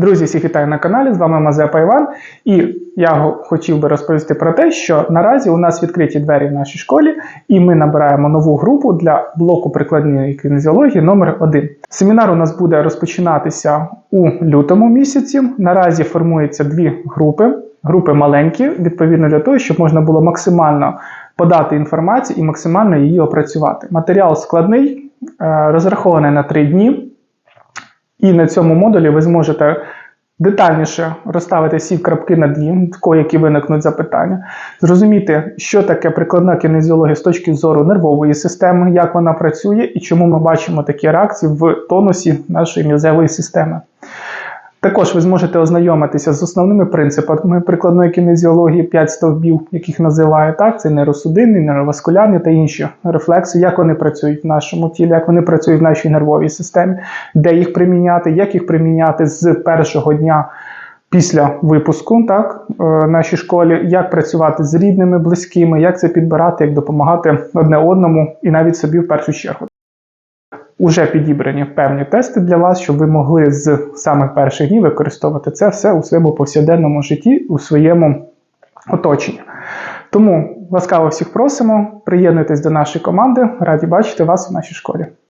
Друзі, всіх вітаю на каналі. З вами Мазепа Іван. І я хотів би розповісти про те, що наразі у нас відкриті двері в нашій школі, і ми набираємо нову групу для блоку прикладної кінезіології номер 1 Семінар у нас буде розпочинатися у лютому місяці. Наразі формуються дві групи. Групи маленькі, відповідно для того, щоб можна було максимально подати інформацію і максимально її опрацювати. Матеріал складний, е, розрахований на три дні. І на цьому модулі ви зможете детальніше розставити всі крапки над «і», які виникнуть запитання, зрозуміти, що таке прикладна кінезіологія з точки зору нервової системи, як вона працює і чому ми бачимо такі реакції в тонусі нашої м'язевої системи. Також ви зможете ознайомитися з основними принципами прикладної кінезіології 5 стовбів, яких називає так: це нейросудинний, нейроваскулярний та інші рефлекси, як вони працюють в нашому тілі, як вони працюють в нашій нервовій системі, де їх приміняти, як їх приміняти з першого дня. Після випуску, так, е, в нашій школі, як працювати з рідними, близькими, як це підбирати, як допомагати одне одному і навіть собі в першу чергу. Уже підібрані певні тести для вас, щоб ви могли з самих перших днів використовувати це все у своєму повсякденному житті, у своєму оточенні. Тому ласкаво всіх просимо, приєднуйтесь до нашої команди. Раді бачити вас у нашій школі.